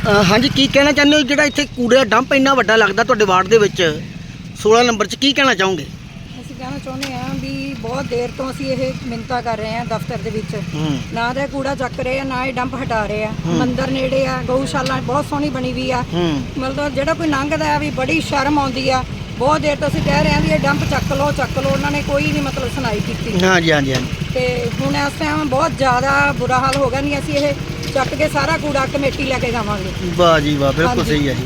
ਅ, ਹਾਂਜੀ ਕੀ ਕਹਿਣਾ ਚਾਹੁੰਦੇ ਹੋ? ਜਿਹੜਾ ਇੱਥੇ ਕੂੜੇ ਦਾ ਡੰਪ ਇੰਨਾ ਵੱਡਾ ਲੱਗਦਾ ਤੁਹਾਡੇ ਵਾਰਡ ਦੇ ਵਿੱਚ 16 ਨੰਬਰ 'ਚ ਕੀ ਕਹਿਣਾ ਚਾਹੋਗੇ? ਅਸੀਂ ਕਹਿਣਾ ਚਾਹੁੰਦੇ ਹਾਂ ਵੀ ਬਹੁਤ ਦੇਰ ਤੋਂ ਅਸੀਂ ਇਹ ਮਿੰਤਾ ਕਰ ਰਹੇ ਹਾਂ ਦਫ਼ਤਰ ਦੇ ਵਿੱਚ। ਹੂੰ। ਨਾ ਤਾਂ ਇਹ ਕੂੜਾ ਚੱਕ ਰਹੇ ਆ ਨਾ ਇਹ ਡੰਪ ਹਟਾ ਰਹੇ ਆ। ਮੰਦਰ ਨੇੜੇ ਆ ਗਊਸ਼ਾਲਾ ਬਹੁਤ ਸੋਹਣੀ ਬਣੀ ਵੀ ਆ। ਹੂੰ। ਮਤਲਬ ਜਿਹੜਾ ਕੋਈ ਲੰਘਦਾ ਆ ਵੀ ਬੜੀ ਸ਼ਰਮ ਆਉਂਦੀ ਆ। ਬਹੁਤ ਦੇਰ ਤੋਂ ਅਸੀਂ ਕਹਿ ਰਹੇ ਹਾਂ ਵੀ ਇਹ ਡੰਪ ਚੱਕ ਲਓ ਚੱਕ ਲਓ। ਉਹਨਾਂ ਨੇ ਕੋਈ ਨਹੀਂ ਮਤਲਬ ਸੁਣਾਈ ਕੀਤੀ। ਹਾਂਜੀ ਹਾਂਜੀ ਹਾਂਜੀ। ਤੇ ਹੁਣ ਇਸ ਟਾਈਮ ਬਹੁਤ ਜ਼ਿਆਦਾ ਬੁਰਾ ਹਾਲ ਹੋ ਗਿਆ ਨਹੀਂ ਅਸੀਂ ਇਹ ਚੱਕ ਕੇ ਸਾਰਾ ਕੂੜਾ ਕਮੇਟੀ ਲੈ ਕੇ ਜਾਵਾਂਗੇ। ਵਾਹ ਜੀ ਵਾਹ ਬਿਲਕੁਲ। ਸਹੀ ਹੈ ਜੀ।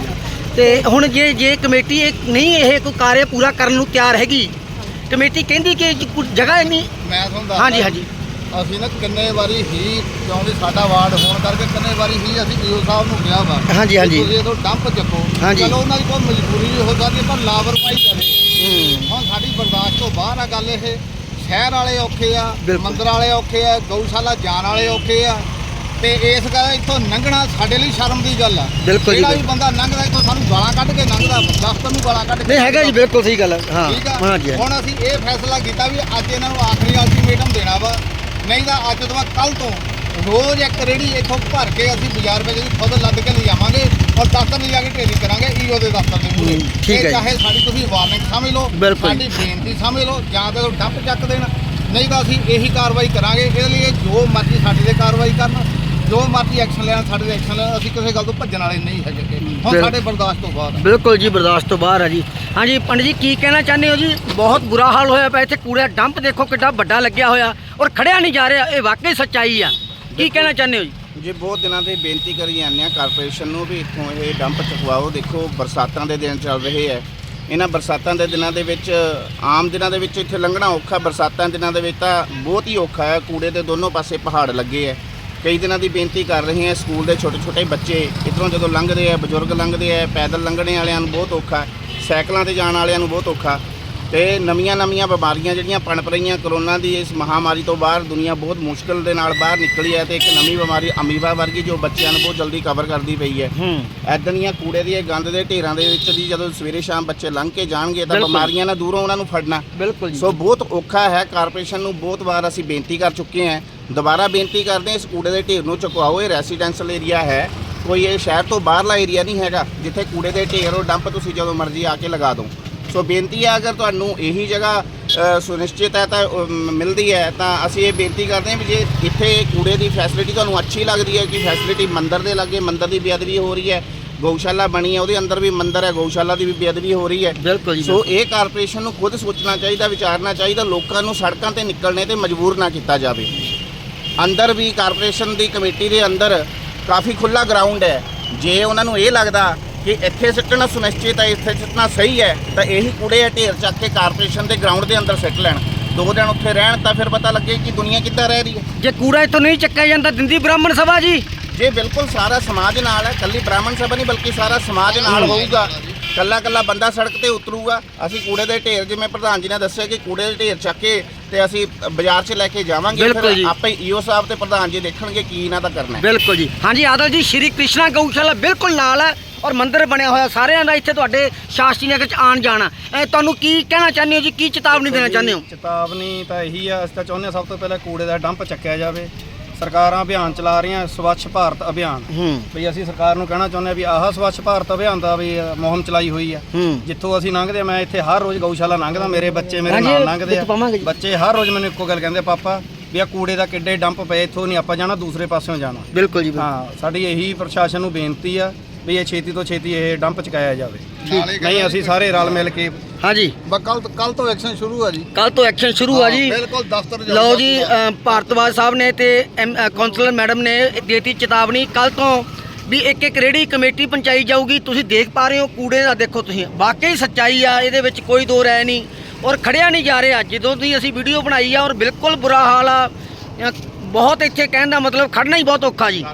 ਤੇ ਹੁਣ ਜੇ ਜੇ ਕਮੇਟੀ ਇਹ ਨਹੀਂ ਇਹ ਕੋਈ ਕਾਰਜ ਪੂਰਾ ਕਰਨ ਨੂੰ ਤਿਆਰ ਹੈਗੀ ਕਮੇਟੀ ਕਹਿੰਦੀ ਕੁ- ਜਗ੍ਹਾ ਨਹੀਂ ਮੈਂ ਤੁਹਾਨੂੰ ਦੱਸਦਾ ਹਾਂਜੀ ਹਾਂਜੀ। ਅਸੀਂ ਨਾ ਕਿੰਨੇ ਵਾਰੀ ਹੀ ਕਿਉਂਕਿ ਸਾਡਾ ਵਾਰਡ ਹੋਣ ਕਰਕੇ ਕਿੰਨੇ ਵਾਰੀ ਹੀ ਅਸੀਂ ਈਓ ਸਾਹਿਬ ਨੂੰ ਕਿਹਾ ਵਾ ਹਾਂਜੀ, ਹਾਂਜੀ। ਤੁਸੀਂ ਇਹਦੋਂ ਡੰਪ ਚੱਕੋ ਹਾਂਜੀ। ਚਲੋ ਉਹਨਾਂ ਦੀ ਕੋਈ ਮਜਬੂਰੀ ਵੀ ਹੋ ਸਕਦੀ ਹੈ ਪਰ ਲਾਪਰਵਾਹੀ ਕਰੇ ਹੂੰ ਹੁਣ ਸਾਡੀ ਬਰਦਾਸ਼ਤ ਤੋਂ ਬਾਹਰ ਆ ਗੱਲ ਇਹ ਸ਼ਹਿਰ ਵਾਲੇ ਔਖੇ ਆ ਬਿਲਕੁਲ। ਮੰਦਰ ਵਾਲੇ ਔਖੇ ਆ ਗਊਸ਼ਾਲਾ ਜਾਣ ਵਾਲੇ ਔਖੇ ਆ ਤੇ ਇਸ ਗੱਲ ਇੱਥੋਂ ਲੰਘਣਾ ਸਾਡੇ ਲਈ ਸ਼ਰਮ ਦੀ ਗੱਲ ਆ ਬਿਲਕੁਲ ਜੀ, ਜਿਹੜਾ ਵੀ ਬਿਲਕੁਲ। ਬੰਦਾ ਲੰਘਦਾ ਇੱਥੋਂ ਸਾਨੂੰ ਗਾਲਾਂ ਕੱਢ ਕੇ ਲੰਘਦਾ ਦਫ਼ਤਰ ਨੂੰ ਗਾਲਾਂ ਕੱਢ ਕੇ ਨਹੀਂ ਹੈਗਾ ਜੀ ਬਿਲਕੁਲ ਸਹੀ ਗੱਲ ਹੈ ਹਾਂ ਠੀਕ ਆ ਹਾਂਜੀ ਹਾਂਜੀ। ਹੁਣ ਅਸੀਂ ਇਹ ਫੈਸਲਾ ਕੀਤਾ ਵੀ ਅੱਜ ਇਹਨਾਂ ਨੂੰ ਆਖਰੀ ਅਲਟੀਮੇਟਮ ਦੇਣਾ ਵਾ ਨਹੀਂ ਤਾਂ ਅੱਜ ਤੋਂ ਬਾਅਦ ਕੱਲ ਤੋਂ ਰੋਜ਼ ਇੱਕ ਰੇੜੀ ਇੱਥੋਂ ਭਰ ਕੇ ਅਸੀਂ ਬਾਜ਼ਾਰ ਵਿੱਚ ਜੀ ਖੁਦ ਲੱਦ ਕੇ ਲਿਜਾਵਾਂਗੇ ਔਰ ਦਫ਼ਤਰ ਲਿਜਾ ਕੇ ਢੇਰੀ ਕਰਾਂਗੇ ਈਓ ਦੇ ਦਫ਼ਤਰ ਦੇ ਮੂਹਰੇ ਹੂੰ, ਠੀਕ ਹੈ। ਚਾਹੇ ਸਾਡੀ ਤੁਸੀਂ ਵਾਰਨਿੰਗ ਸਮਝ ਲਓ। ਸਾਡੀ ਬੇਨਤੀ ਸਮਝ ਲਓ ਜਾਂ ਤਾਂ ਡੱਪ ਚੱਕ ਦੇਣ ਨਹੀਂ ਤਾਂ ਅਸੀਂ ਇਹੀ ਕਾਰਵਾਈ ਕਰਾਂਗੇ ਇਹਦੇ ਲਈ ਜੋ ਮਰਜ਼ੀ ਸਾਡੇ ਤੇ ਕਾਰਵਾਈ ਕਰਨ ਜੋ ਮਰਜ਼ੀ ਐਕਸ਼ਨ ਲੈਣ ਸਾਡੇ ਤੇ ਐਕਸ਼ਨ ਲੈਣ ਅਸੀਂ ਕਿਸੇ ਗੱਲ ਤੋਂ ਭੱਜਣ ਵਾਲੇ ਨਹੀਂ ਹੈਗੇ ਹੁਣ ਸਾਡੇ ਬਰਦਾਸ਼ਤ ਤੋਂ ਆ। ਬਿਲਕੁਲ ਜੀ ਬਰਦਾਸ਼ਤ ਤੋਂ ਬਾਹਰ ਆ ਜੀ ਹਾਂਜੀ ਪੰਡਿਤ ਜੀ ਕੀ ਕਹਿਣਾ ਚਾਹੁੰਦੇ ਹੋ ਜੀ? ਬਹੁਤ ਬੁਰਾ ਹਾਲ ਹੋਇਆ ਪਿਆ ਇੱਥੇ ਕੂੜਾ ਡੰਪ ਦੇਖੋ ਕਿੱਡਾ ਵੱਡਾ ਲੱਗਿਆ ਹੋਇਆ ਔਰ ਖੜਿਆ ਨਹੀਂ ਜਾ ਰਿਹਾ ਇਹ ਵਾਕਈ ਸੱਚਾਈ ਆ। ਕੀ ਕਹਿਣਾ ਚਾਹੁੰਦੇ ਹੋ ਜੀ? ਜੇ ਬਹੁਤ ਦਿਨਾਂ ਤੇ ਬੇਨਤੀ ਕਰੀ ਜਾਂਦੇ ਆ ਕਾਰਪੋਰੇਸ਼ਨ ਨੂੰ ਵੀ ਇੱਥੋਂ ਇਹ ਡੰਪ ਚੁਕਵਾਓ ਦੇਖੋ ਬਰਸਾਤਾਂ ਦੇ ਦਿਨ ਚੱਲ ਰਹੇ ਐ ਇਹਨਾਂ ਬਰਸਾਤਾਂ ਦੇ ਦਿਨਾਂ ਦੇ ਵਿੱਚ ਆਮ ਦਿਨਾਂ ਦੇ ਵਿੱਚ ਇੱਥੇ ਲੰਘਣਾ ਔਖਾ ਬਰਸਾਤਾਂ ਦਿਨਾਂ ਦੇ ਵਿੱਚ ਤਾਂ ਬਹੁਤ ਹੀ ਔਖਾ ਹੈ। ਕੂੜੇ ਦੇ ਦੋਨੋਂ ਪਾਸੇ ਪਹਾੜ ਲੱਗੇ ਐ ਕਈ ਦਿਨਾਂ ਦੀ ਬੇਨਤੀ ਕਰ ਰਹੇ ਆ ਸਕੂਲ ਦੇ ਛੋਟੇ ਛੋਟੇ ਬੱਚੇ ਇੱਧਰੋਂ ਜਦੋਂ ਲੰਘਦੇ ਆ ਬਜ਼ੁਰਗ ਲੰਘਦੇ ਆ ਪੈਦਲ ਲੰਘਣੇ ਵਾਲਿਆਂ ਨੂੰ ਬਹੁਤ ਔਖਾ। ਹੈ, ਸਾਈਕਲਾਂ ਤੇ ਜਾਣ ਵਾਲਿਆਂ ਨੂੰ ਬਹੁਤ ਔਖਾ। ਤੇ ਨਵੀਆਂ ਨਵੀਆਂ ਬਿਮਾਰੀਆਂ ਜਿਹੜੀਆਂ ਪਣਪ ਰਹੀਆਂ ਕਰੋਨਾ ਦੀ ਇਸ ਮਹਾਮਾਰੀ ਤੋਂ ਬਾਹਰ ਦੁਨੀਆ ਬਹੁਤ ਮੁਸ਼ਕਲ ਦੇ ਨਾਲ ਬਾਹਰ ਨਿਕਲੀ ਹੈ ਤੇ ਇੱਕ ਨਵੀਂ ਬਿਮਾਰੀ ਅਮੀਬਾ ਵਰਗੀ ਜੋ ਬੱਚਿਆਂ ਨੂੰ ਬਹੁਤ ਜਲਦੀ ਕਵਰ ਕਰਦੀ ਪਈ ਹੈ। ਐਦਾਂ ਦੀਆਂ ਕੂੜੇ ਦੇ ਗੰਦ ਦੇ ਢੇਰਾਂ ਦੇ ਵਿੱਚ ਦੀ ਜਦੋਂ ਸਵੇਰੇ ਸ਼ਾਮ ਬੱਚੇ ਲੰਘ ਕੇ ਜਾਣਗੇ ਤਾਂ। ਬਿਮਾਰੀਆਂ ਨਾਲ ਦੂਰੋਂ ਉਹਨਾਂ ਨੂੰ ਫੜਨਾ। ਸੋ ਬਹੁਤ ਔਖਾ ਹੈ ਕਾਰਪੋਰੇਸ਼ਨ ਨੂੰ ਬਹੁਤ ਵਾਰ ਅਸੀਂ ਬੇਨਤੀ ਕਰ ਚੁੱਕੇ ਹਾਂ। ਦੁਬਾਰਾ ਬੇਨਤੀ ਕਰਦੇ ਹਾਂ ਇਸ ਕੂੜੇ ਦੇ ਢੇਰ ਨੂੰ ਚੁਕਵਾਓ। ਇਹ ਰੈਸੀਡੈਂਸ਼ੀਅਲ ਏਰੀਆ ਹੈ। ਕੋਈ ਇਹ ਸ਼ਹਿਰ ਤੋਂ ਬਾਹਰਲਾ ਏਰੀਆ ਨਹੀਂ ਹੈਗਾ ਜਿੱਥੇ ਕੂੜੇ ਦੇ ਢੇਰ ਔਰ ਡੰਪ ਤੁਸੀਂ ਜਦੋਂ ਮਰਜ਼ੀ ਆ ਕੇ ਲਗਾ ਦਿਓ। ਸੋ ਬੇਨਤੀ ਹੈ ਅਗਰ ਤੁਹਾਨੂੰ ਇਹੀ ਜਗ੍ਹਾ ਸੁਨਿਸ਼ਚਿਤ ਹੈ ਤਾਂ ਮਿਲਦੀ ਹੈ ਤਾਂ ਅਸੀਂ ਇਹ ਬੇਨਤੀ ਕਰਦੇ ਹਾਂ ਵੀ ਜੇ ਇੱਥੇ ਕੂੜੇ ਦੀ ਫੈਸਿਲਿਟੀ ਤੁਹਾਨੂੰ ਅੱਛੀ ਲੱਗਦੀ ਹੈ ਕਿ ਫੈਸਿਲਿਟੀ ਮੰਦਿਰ ਦੇ ਲਾਗੇ ਮੰਦਿਰ ਦੀ ਬੇਅਦਬੀ ਹੋ ਰਹੀ ਹੈ ਗਊਸ਼ਾਲਾ ਬਣੀ ਹੈ ਉਹਦੇ ਅੰਦਰ ਵੀ ਮੰਦਿਰ ਹੈ ਗਊਸ਼ਾਲਾ ਦੀ ਵੀ ਬੇਅਦਬੀ ਹੋ ਰਹੀ ਹੈ। ਸੋ ਇਹ ਕਾਰਪੋਰੇਸ਼ਨ ਨੂੰ ਖੁਦ ਸੋਚਣਾ ਚਾਹੀਦਾ ਵਿਚਾਰਨਾ ਚਾਹੀਦਾ ਲੋਕਾਂ ਨੂੰ ਸੜਕਾਂ ਤੇ ਨਿਕਲਣੇ ਤੇ ਮਜਬੂਰ ਨਾ ਕੀਤਾ ਜਾਵੇ। ਅੰਦਰ ਵੀ ਕਾਰਪੋਰੇਸ਼ਨ ਦੀ ਕਮੇਟੀ ਦੇ ਅੰਦਰ ਕਾਫੀ ਖੁੱਲਾ ਗਰਾਊਂਡ ਹੈ। ਜੇ ਉਹਨਾਂ ਨੂੰ ਇਹ ਲੱਗਦਾ ਕਿ ਇੱਥੇ ਸਿੱਟਣਾ ਸੁਨਿਸ਼ਚਿਤ ਹੈ ਇੱਥੇ ਸਿੱਟਣਾ ਸਹੀ ਹੈ ਤਾਂ ਇਹੀ ਕੂੜੇ ਆ ਢੇਰ ਚੱਕ ਕੇ ਕਾਰਪੋਰੇਸ਼ਨ ਦੇ ਗਰਾਊਂਡ ਦੇ ਅੰਦਰ ਸਿੱਟ ਲੈਣ। ਦੋ ਦਿਨ ਉੱਥੇ ਰਹਿਣ ਤਾਂ ਫਿਰ ਪਤਾ ਲੱਗੇ ਕਿ ਦੁਨੀਆ ਕਿੱਦਾਂ ਰਹਿ ਰਹੀ ਹੈ। ਜੇ ਕੂੜਾ ਇੱਥੋਂ ਨਹੀਂ ਚੱਕਿਆ ਜਾਂਦਾ ਦਿੰਦੀ ਬ੍ਰਾਹਮਣ ਸਭਾ ਜੀ। ਜੇ ਬਿਲਕੁਲ ਸਾਰਾ ਸਮਾਜ ਨਾਲ ਹੈ ਕੱਲੀ ਬ੍ਰਾਹਮਣ ਸਭਾ ਨਹੀਂ ਬਲਕਿ ਸਾਰਾ ਸਮਾਜ ਨਾਲ ਹੋਊਗਾ। ਕੱਲਾ ਕੱਲਾ ਬੰਦਾ ਸੜਕ ਤੇ ਉਤਰੂਗਾ। ਅਸੀਂ ਕੂੜੇ ਦੇ ਢੇਰ ਜਿਵੇਂ ਪ੍ਰਧਾਨ ਜੀ ਨੇ ਦੱਸਿਆ ਕਿ ਕੂੜੇ ਦੇ ਢੇਰ ਚੱਕ ਕੇ ਤੇ ਅਸੀਂ ਬਾਜ਼ਾਰ 'ਚ ਲੈ ਕੇ ਜਾਵਾਂਗੇ ਬਿਲਕੁਲ ਜੀ। ਆਪੇ ਈਓ ਸਾਹਿਬ ਤੇ ਪ੍ਰਧਾਨ ਜੀ ਦੇਖਣਗੇ ਕੀ ਇਹਨਾਂ ਦਾ ਕਰਨਾ ਹੈ। ਬਿਲਕੁਲ ਜੀ। ਹਾਂਜੀ ਆਦਲ ਜੀ ਸ਼੍ਰੀ ਕ੍ਰਿਸ਼ਨਾ ਗਊਸ਼ਾਲਾ ਬਿਲਕੁਲ ਨਾਲ ਹੈ ਔਰ ਮੰਦਿਰ ਬਣਿਆ ਹੋਇਆ ਸਾਰਿਆਂ ਦਾ ਇੱਥੇ ਤੁਹਾਡੇ ਸ਼ਾਸਤਰੀ ਨਗਰ ਚ ਆਣ ਜਾਣਾ। ਇਹ ਤੁਹਾਨੂੰ ਕੀ ਕਹਿਣਾ ਚਾਹੁੰਦੇ ਹੋ ਜੀ? ਕੀ ਚੇਤਾਵਨੀ ਦੇਣਾ ਚਾਹੁੰਦੇ ਹੋ? ਚੇਤਾਵਨੀ ਤਾਂ ਇਹੀ ਆ ਅਸੀਂ ਤਾਂ ਚਾਹੁੰਦੇ ਹਾਂ ਸਭ ਤੋਂ ਪਹਿਲਾਂ ਕੂੜੇ ਦਾ ਡੰਪ ਚੱਕਿਆ ਜਾਵੇ। ਸਰਕਾਰਾਂ ਅਭਿਆਨ ਚਲਾ ਰਹੀਆਂ ਸਵੱਛ ਭਾਰਤ ਅਭਿਆਨ। ਵੀ ਅਸੀਂ ਸਰਕਾਰ ਨੂੰ ਕਹਿਣਾ ਚਾਹੁੰਦੇ ਹਾਂ ਵੀ ਆਹ ਸਵੱਛ ਭਾਰਤ ਅਭਿਆਨ ਦਾ ਵੀ ਮੁਹਿੰਮ ਚਲਾਈ ਹੋਈ ਆ। ਜਿੱਥੋਂ ਅਸੀਂ ਲੰਘਦੇ ਮੈਂ ਇੱਥੇ ਹਰ ਰੋਜ਼ ਗਊਸ਼ਾਲਾ ਲੰਘਦਾ ਮੇਰੇ ਬੱਚੇ ਮੇਰੇ ਨਾਲ ਲੰਘਦੇ ਆ। ਬੱਚੇ ਹਰ ਰੋਜ਼ ਮੈਨੂੰ ਇੱਕੋ ਗੱਲ ਕਹਿੰਦੇ ਪਾਪਾ ਵੀ ਆ ਕੂੜੇ ਦਾ ਕਿੱਡੇ ਡੰਪ ਪਏ ਇੱਥੋਂ ਨਹੀਂ ਆਪਾਂ ਜਾਣਾ ਦੂਸਰੇ ਪਾਸਿਓਂ ਜਾਣਾ। ਬਿਲਕੁਲ ਜੀ। ਹਾਂ ਸਾਡੀ ਇਹੀ ਪ੍ਰਸ਼ਾਸਨ ਨੂੰ ਬੇਨਤੀ ਆ ਵੀ ਇਹ ਛੇਤੀ ਤੋਂ ਛੇਤੀ ਇਹ ਡੰਪ ਚਕਾਇਆ ਜਾਵੇ। ਨਹੀਂ ਅਸੀਂ ਸਾਰੇ ਰਲ ਮਿਲ ਕੇ ਹਾਂਜੀ। ਬਸ ਕੱਲ ਕੱਲ ਤੋਂ ਐਕਸ਼ਨ ਸ਼ੁਰੂ ਆ ਜੀ। ਕੱਲ ਤੋਂ ਐਕਸ਼ਨ ਸ਼ੁਰੂ ਆ ਜੀ। ਬਿਲਕੁਲ ਦਫ਼ਤਰ ਜਾਊਗਾ ਲਓ ਜੀ ਭਾਰਤਵਾਜ ਸਾਹਿਬ ਨੇ ਤੇ ਕੌਂਸਲਰ ਮੈਡਮ ਨੇ ਦੇਤੀ ਚੇਤਾਵਨੀ ਕੱਲ ਤੋਂ ਵੀ ਇੱਕ ਇੱਕ ਰੇੜੀ ਕਮੇਟੀ ਪੰਚਾਈ ਜਾਊਗੀ। ਤੁਸੀਂ ਦੇਖ ਪਾ ਰਹੇ ਹੋ ਕੂੜੇ ਦਾ ਦੇਖੋ ਤੁਸੀਂ। ਵਾਕਈ ਸੱਚਾਈ ਆ ਇਹਦੇ ਵਿੱਚ ਕੋਈ ਦੋ ਰਾਏ ਨਹੀਂ। ਔਰ ਖੜਿਆ ਨਹੀਂ ਜਾ ਰਿਹਾ। ਜਦੋਂ ਦੀ ਅਸੀਂ ਵੀਡੀਓ ਬਣਾਈ ਆ ਔਰ ਬਿਲਕੁਲ ਬੁਰਾ ਹਾਲ ਆ ਬਹੁਤ ਇੱਥੇ ਕਹਿਣ ਦਾ ਮਤਲਬ ਖੜਨਾ ਹੀ ਬਹੁਤ ਔਖਾ ਜੀ।